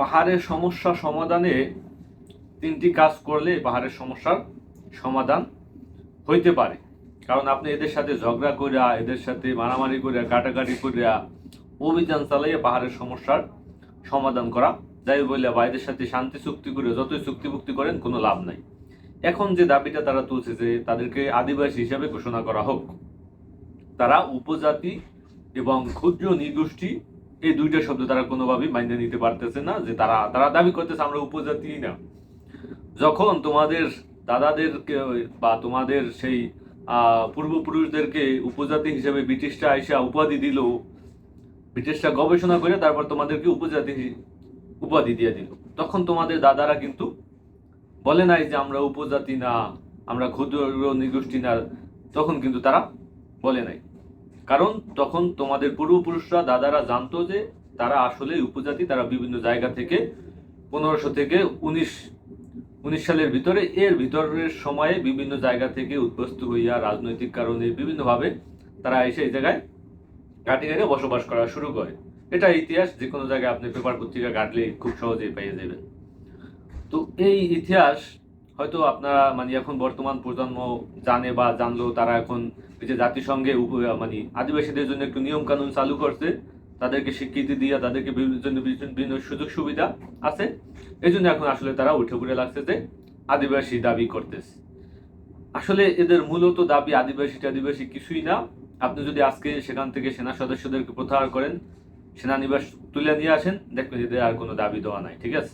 পাহাড়ের সমস্যা সমাধানে তিনটি কাজ করলে পাহাড়ের সমস্যার সমাধান হইতে পারে। কারণ আপনি এদের সাথে ঝগড়া করিয়া এদের সাথে মারামারি করিয়া কাটাকাটি করিয়া অভিযান চালাইয়া পাহাড়ের সমস্যার সমাধান করা যাই বললে বা এদের সাথে শান্তি চুক্তি করে যতই চুক্তিভুক্তি করেন, কোনো লাভ নাই। এখন যে দাবিটা তারা তুলছে যে তাদেরকে আদিবাসী হিসাবে ঘোষণা করা হোক, তারা উপজাতি এবং ক্ষুদ্র নিগোষ্ঠী এই দুইটা শব্দ তারা কোনোভাবেই মাইনে নিতে পারতেছে না, যে তারা তারা দাবি করতেছে আমরা উপজাতি না। যখন তোমাদের দাদাদেরকে বা তোমাদের সেই পূর্বপুরুষদেরকে উপজাতি হিসেবে ব্রিটিশরা আইসা উপাধি দিল, ব্রিটিশরা গবেষণা করে তারপর তোমাদেরকে উপজাতি উপাধি দিয়ে দিল। তখন তোমাদের দাদারা কিন্তু বলে নাই যে আমরা উপজাতি না, আমরা ক্ষুদ্র নিগোষ্ঠী না, তখন কিন্তু তারা বলে নাই। কারণ তখন তোমাদের পূর্বপুরুষরা, দাদারা জানতো যে তারা আসলে উপজাতি, তারা বিভিন্ন জায়গা থেকে পনেরোশো থেকে উনিশ উনিশ সালের ভিতরে, এর ভিতরের সময়ে বিভিন্ন জায়গা থেকে উদ্বস্ত হইয়া রাজনৈতিক কারণে বিভিন্নভাবে তারা এসে এই জায়গায় ঘাটি ঘাটে বসবাস করা শুরু করে। এটা ইতিহাস যে কোনো জায়গায় আপনি পেপার পত্রিকা ঘাটলে খুব সহজেই পেয়ে যাবেন। তো এই ইতিহাস হয়তো আপনারা মানে এখন বর্তমান প্রজন্ম জানে বা জানলেও তারা এখন এই যে জাতিসংঘে মানে আদিবাসীদের জন্য একটু নিয়ম কানুন চালু করছে, তাদেরকে স্বীকৃতি দিয়া তাদেরকে বিভিন্ন বিভিন্ন সুযোগ সুবিধা আছে। এই জন্য এখন আসলে তারা উঠে পড়ে লাগছে যে আদিবাসী দাবি করতেছে। আসলে এদের মূলত দাবি আদিবাসী আদিবাসী কিছুই না। আপনি যদি আজকে সেখান থেকে সেনা সদস্যদেরকে প্রত্যাহার করেন, সেনানিবাস তুলে নিয়ে আসেন, দেখবেন এদের আর কোনো দাবি দেওয়া নাই, ঠিক আছে?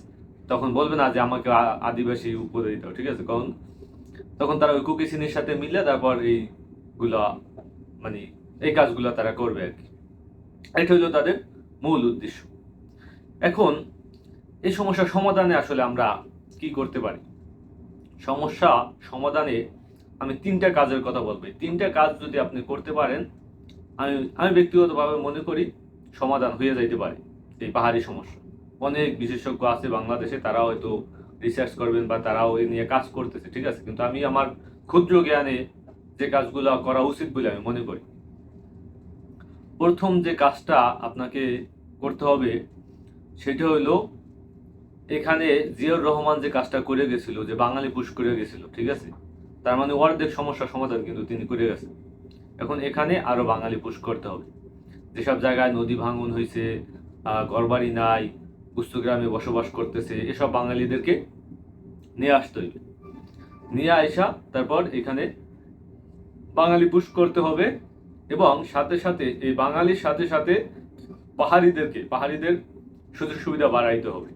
তখন বলবে না যে আমাকে আদিবাসী উপরে দিতে ঠিক আছে? কারণ তখন তারা ওই কুকি শ্রেণির সাথে মিলে তারপর এইগুলা মানে এই কাজগুলো তারা করবে আর কি। এটা হলো তাদের মূল উদ্দেশ্য। এখন এই সমস্যার সমাধানে আসলে আমরা কি করতে পারি? সমস্যা সমাধানে আমি তিনটা কাজের কথা বলব। তিনটা কাজ যদি আপনি করতে পারেন, আমি আমি ব্যক্তিগতভাবে মনে করি সমাধান হয়ে যাইতে পারে এই পাহাড়ি সমস্যা। অনেক বিশেষজ্ঞ আছে বাংলাদেশে, তারা হয়তো রিসার্চ করবেন বা তারাও এই নিয়ে কাজ করতেছে, ঠিক আছে? কিন্তু আমি আমার ক্ষুদ্র জ্ঞানে যে কাজগুলো করা উচিত বলে আমি মনে করি। প্রথম যে কাজটা আপনাকে করতে হবে, সেটা হলো এখানে জিয়াউর রহমান যে কাজটা করে গেছিল, যে বাঙালি পুশ করে গেছিল, ঠিক আছে? তার মানে অর্ধেক সমস্যার সমাধান কিন্তু তিনি করে গেছেন। এখন এখানে আরও বাঙালি পুশ করতে হবে। যেসব জায়গায় নদী ভাঙন হয়েছে ঘরবাড়ি নাই গ্রামে বসবাস করতেছে, এসব বাঙালিদেরকে নিয়ে আসতে হইবে। নিয়ে আইসা তারপর এখানে বাঙালি পুশ করতে হবে এবং সাথে সাথে, এই বাঙালির সাথে সাথে পাহাড়িদেরকে, পাহাড়িদের সুযোগ সুবিধা বাড়াইতে হবে।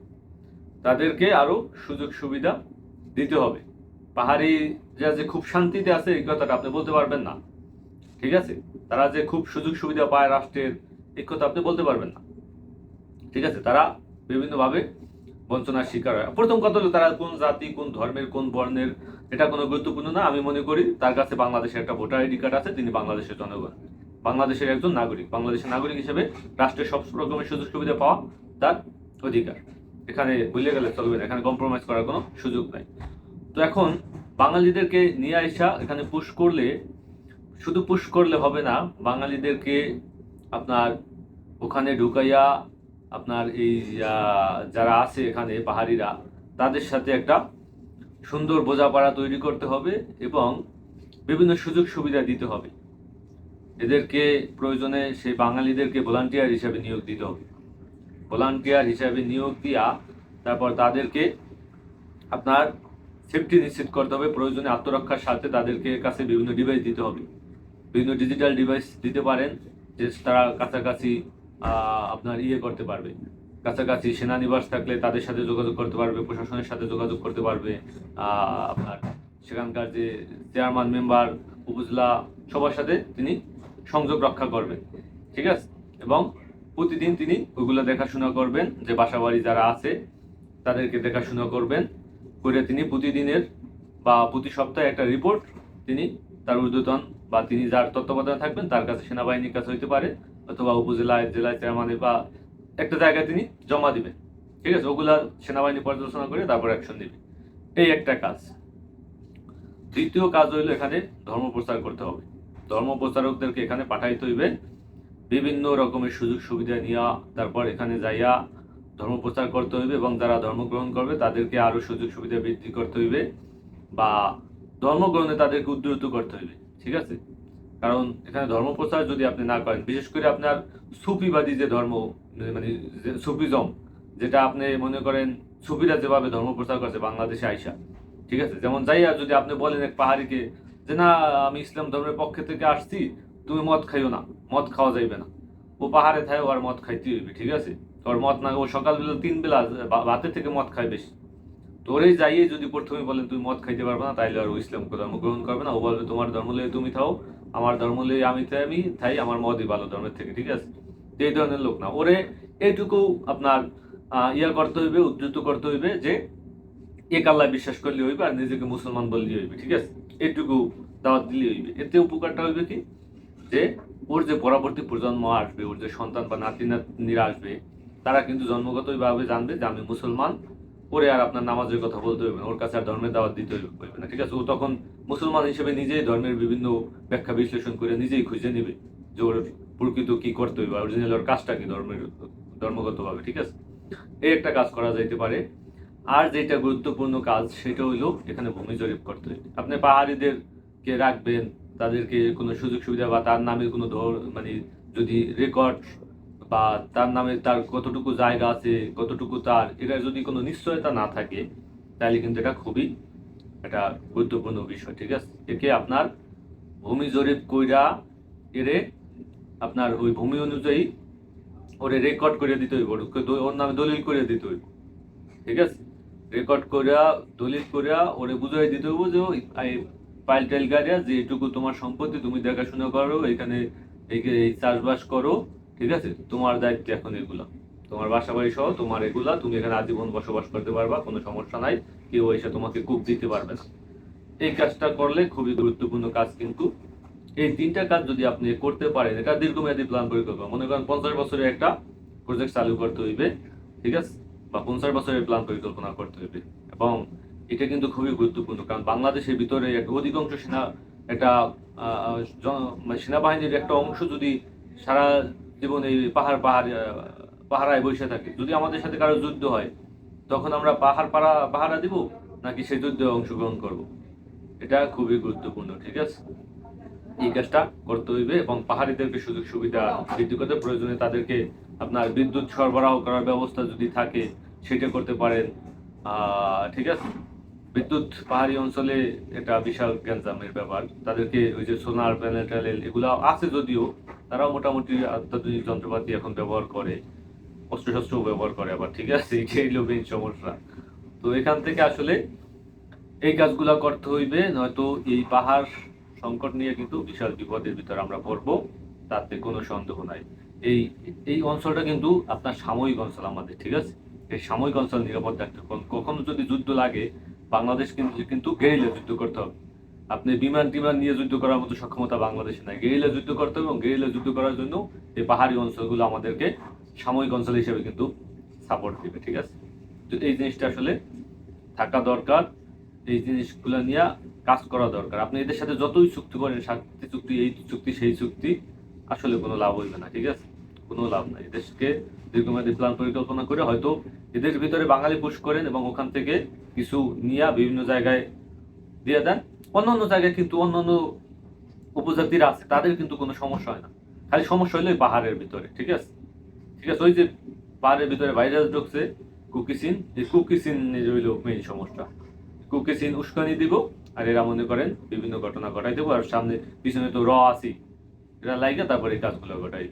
তাদেরকে আরও সুযোগ সুবিধা দিতে হবে। পাহাড়িরা যে খুব শান্তিতে আছে, এই কথাটা আপনি বলতে পারবেন না। ঠিক আছে? তারা যে খুব সুযোগ সুবিধা পায় রাষ্ট্রের, এই কথা আপনি বলতে পারবেন না। ঠিক আছে? তারা বিভিন্নভাবে বঞ্চনার শিকার হয়। প্রথম কথা হলো তারা কোন জাতি, কোন ধর্মের, কোন বর্ণের এটা কোনো গুরুত্বপূর্ণ না। আমি মনে করি তার কাছে বাংলাদেশের একটা ভোটার আইডি কার্ড আছে, তিনি বাংলাদেশের জনগণ। বাংলাদেশের একজন নাগরিক। বাংলাদেশের নাগরিক হিসেবে রাষ্ট্রের সব রকমের সুযোগ সুবিধা পাওয়া তার অধিকার। এখানে ভুলে গেলে চলবে না। এখানে কম্প্রোমাইজ করার কোনো সুযোগ নাই। তো এখন বাঙালিদেরকে নিয়ে আসা এখানে পুশ করলে, শুধু পুশ করলে হবে না, বাঙালিদেরকে আপনার ওখানে ঢুকাইয়া, আপনার এই যারা আছে এখানে, পাহাড়িরা, তাদের সাথে একটা সুন্দর বোঝাপড়া তৈরি করতে হবে এবং বিভিন্ন সুযোগ সুবিধা দিতে হবে। এদেরকে প্রয়োজনে সেই বাঙালিদেরকে ভলান্টিয়ার হিসাবে নিয়োগ দিতে হবে। ভলান্টিয়ার হিসাবে নিয়োগ দিয়া তারপর তাদেরকে আপনার সেফটি নিশ্চিত করতে হবে, প্রয়োজনে আত্মরক্ষার সাথে তাদেরকে কাছে বিভিন্ন ডিভাইস দিতে হবে। বিভিন্ন ডিজিটাল ডিভাইস দিতে পারেন, যে তারা কাছাকাছি আপনার ইয়ে করতে পারবে। কাছাকাছি সেনানিবাস থাকলে তাদের সাথে যোগাযোগ করতে পারবে, প্রশাসনের সাথে যোগাযোগ করতে পারবে। আপনার সেখানকার যে চেয়ারম্যান, মেম্বার, উপজেলা সবার সাথে তিনি সংযোগ রক্ষা করবেন, ঠিক আছে? এবং প্রতিদিন তিনি ওগুলো দেখাশোনা করবেন, যে বাসাবাড়ি যারা আছে, তাদেরকে দেখাশোনা করবেন, করে তিনি প্রতিদিনের বা প্রতি সপ্তাহে একটা রিপোর্ট তিনি তার ঊর্ধ্বতন বা তিনি যার তত্ত্বাবধানে থাকবেন, তার কাছে সেনাবাহিনীর কাছে হইতে পারে, অথবা উপজেলায়, জেলায় চেয়ারম্যানে বা একটা জায়গায় তিনি জমা দিবেন। ঠিক আছে? ওগুলা সেনাবাহিনী পর্যালোচনা করে তারপর অ্যাকশন দিবে। এই একটা কাজ। দ্বিতীয় কাজ হইল এখানে ধর্ম প্রচার করতে হবে। ধর্ম প্রচারকদেরকে এখানে পাঠাইতে হইবে। বিভিন্ন রকমের সুযোগ সুবিধা নিয়া তারপর এখানে যাইয়া ধর্ম প্রচার করতে হইবে এবং যারা ধর্ম গ্রহণ করবে তাদেরকে আরও সুযোগ সুবিধা বৃদ্ধি করতে হইবে বা ধর্ম গ্রহণে তাদেরকে উদ্বুদ্ধ করতে হইবে। ঠিক আছে? কারণ এখানে ধর্ম প্রচার যদি আপনি না করেন, বিশেষ করে আপনার সুফিবাদী যে ধর্ম মানে সুফিজম, যেটা আপনি মনে করেন সুফিরা যেভাবে ধর্ম প্রচার করছে বাংলাদেশে আইসা, ঠিক আছে? যেমন যাইয়া যদি আপনি বলেন এক পাহাড়িকে যে, না, আমি ইসলাম ধর্মের পক্ষে থেকে আসছি, তুমি মদ খাইও না, মদ খাওয়া যাইবে না। ও পাহাড়ে থাকে ওর মদ খাইতে হইবে, ঠিক আছে? ওর মদ না, ও সকালবেলা তিন বেলা রাতে থেকে মদ খায় বেশি। তোরে যাইয়ে যদি প্রথমে বলেন, তুমি মদ খাইতে পারবে না, তাইলে আর ও ইসলাম ধর্ম গ্রহণ করবে না। ও বলবে, তোমার ধর্ম তুমি থাও আমার ধর্ম লয়ে আমি তাই আমি তাই আমার মদই ভালো ধর্মের থেকে, ঠিক আছে? তো এই ধরনের লোক না। ওরে এইটুকু আপনার ইয়া করতে হইবে, উদ্ধৃত করতে হইবে যে এক আল্লাহ বিশ্বাস করলে হইবে আর নিজেকে মুসলমান বললে হইবে, ঠিক আছে? এইটুকু দাওয়াত দিলে হইবে। এতে উপকারটা হইবে কি? যে ওর যে পরবর্তী প্রজন্ম আসবে, ওর যে সন্তান বা নাতি নাতনিরা আসবে, তারা কিন্তু জন্মগতভাবে জানবে যে আমি মুসলমান ওরে আর আপনার নামাজের কথা বলতে হইবে না, ওর কাছে আর ধর্মের দাওয়াত দিতে হইবে হইবে না, ঠিক আছে? ও তখন মুসলমান হিসেবে নিজেই ধর্মের বিভিন্ন ব্যাখ্যা বিশ্লেষণ করে নিজেই খুঁজে নেবে যে ওর প্রকৃত কি করতে হইবে অরিজিনাল ওর কাজটা কি ধর্মের, ধর্মগতভাবে, ঠিক আছে? এই একটা কাজ করা যাইতে পারে। আর যেটা গুরুত্বপূর্ণ কাজ, সেটা হইল এখানে ভূমি জরিপ করতে হবে আপনি পাহাড়িদেরকে রাখবেন, তাদেরকে কোনো সুযোগ সুবিধা বা তার নামে কোনো ধর মানে যদি রেকর্ড বা তার নামে তার কতটুকু জায়গা আছে, কতটুকু তার, এটা যদি কোনো নিশ্চয়তা না থাকে, তাহলে কিন্তু এটা খুবই একটা গুরুত্বপূর্ণ বিষয়, ঠিক আছে? একে আপনার ভূমি জরিপ কইরা এরে আপনার ওই ভূমি অনুযায়ী ওরে রেকর্ড করে দিতে হইব, ওর নামে দলিল করে দিতে হইব, ঠিক আছে? রেকর্ড করিয়া দলিল করিয়া ওরে বুঝাই দিতে হইব যে ওই পাইল টাইল গাড়িয়া যে এটুকু তোমার সম্পত্তি তুমি দেখাশোনা করো, এখানে এই চাষবাস করো ঠিক আছে? তোমার দায়িত্ব এখন এগুলা। তোমার বাসা বাড়ি সহ তোমার এগুলা। তুমি এখানে আজীবন বসবাস করতে পারবা, কোনো সমস্যা নাই। কেউ এসে তোমাকে কূপ দিতে পারবে না। এই কাজটা করলে খুবই গুরুত্বপূর্ণ কাজ কিন্তু। এই তিনটা কাজ যদি আপনি করতে পারেন, এটা দীর্ঘমেয়াদী প্ল্যান পরিকল্পনা মনে করেন পঞ্চাশ বছরের একটা প্রজেক্ট চালু করতে হইবে, ঠিক আছে? বা পঞ্চাশ বছরের প্ল্যান পরিকল্পনা করতে হইবে। এবং এটা কিন্তু খুবই গুরুত্বপূর্ণ। কারণ বাংলাদেশের ভিতরে একটা অধিকাংশ সেনা, একটা মানে সেনাবাহিনীর একটা অংশ যদি সারা জীবন এই পাহাড় পাহাড় পাহারায় বসে থাকে। যদি আমাদের সাথে কারও যুদ্ধ হয়, তখন আমরা পাহাড় পাড়া, পাহারা দিব, নাকি সেই যুদ্ধে অংশগ্রহণ করব? এটা খুবই গুরুত্বপূর্ণ, ঠিক আছে? এই কাজটা করতে হইবে এবং পাহাড়িদেরকে সুযোগ সুবিধা বৃদ্ধি করতে, প্রয়োজনে তাদেরকে আপনার বিদ্যুৎ সরবরাহ করার ব্যবস্থা যদি থাকে, সেটা করতে পারেন। ঠিক আছে? বিদ্যুৎ পাহাড়ি অঞ্চলে এটা বিশাল গ্যাঞ্জামের ব্যাপার। তাদেরকে ওই যে সোনার প্যানেল ট্যানেল এগুলো আছে যদিও তারাও মোটামুটি অত্যাধুনিক যন্ত্রপাতি এখন ব্যবহার করে, অস্ত্রশস্ত্রও ব্যবহার করে, আবার ঠিক আছে এটাই হলো মেইন সমস্যা। তো এখান থেকে আসলে এই কাজগুলা করতে হইবে, নয়তো এই পাহাড় সংকট নিয়ে কিন্তু বিশাল বিপদের ভিতর আমরা পড়ব, তাতে কোনো সন্দেহ নাই। এই এই অঞ্চলটা কিন্তু আপনার সাময়িক অঞ্চল আমাদের, ঠিক আছে? এই সাময়িক অঞ্চল নিরাপদ। কখন- কখনো যদি যুদ্ধ লাগে, বাংলাদেশ কিন্তু কিন্তু গেরিলা যুদ্ধ করতে হবে। আপনি বিমান টিমান নিয়ে যুদ্ধ করার মতো সক্ষমতা বাংলাদেশে নাই। গেরিলা যুদ্ধ করতে এবং গেরিলা যুদ্ধ করার জন্য এই পাহাড়ি অঞ্চলগুলো আমাদেরকে সাময়িক অঞ্চল হিসেবে কিন্তু সাপোর্ট দিবে, ঠিক আছে? তো এই জিনিসটা আসলে থাকা দরকার, এই জিনিসগুলো নিয়ে কাজ করা দরকার। আপনি এদের সাথে যতই চুক্তি করেন শান্তি চুক্তি, এই চুক্তি, সেই চুক্তি, আসলে কোনো লাভ হইবে না, ঠিক আছে? কোনো লাভ নাই। এদেশকে দীর্ঘমেয়াদী প্ল্যান পরিকল্পনা করে হয়তো এদের ভিতরে বাঙালি পুশ করেন এবং ওখান থেকে কিছু নিয়ে বিভিন্ন জায়গায় দিয়ে দেন। অন্য অন্য জায়গায় কিন্তু অন্য অন্য উপজাতিরা আছে, তাদের কিন্তু কোনো সমস্যা হয় না। খালি সমস্যা হলো পাহাড়ের ভিতরে, ঠিক আছে? ঠিক আছে, ওই যে পাহাড়ের ভিতরে ভাইরাস ঢুকছে, কুকিসিন, এই কুকিসিন হইল মেইন সমস্যা। কুকিসিন উস্কানি দিব, আর এরা মনে করেন বিভিন্ন ঘটনা ঘটাই দেবো, আর সামনে পিছনে তো র আসি এরা লাইগা তারপরে এই কাজগুলো ঘটাই।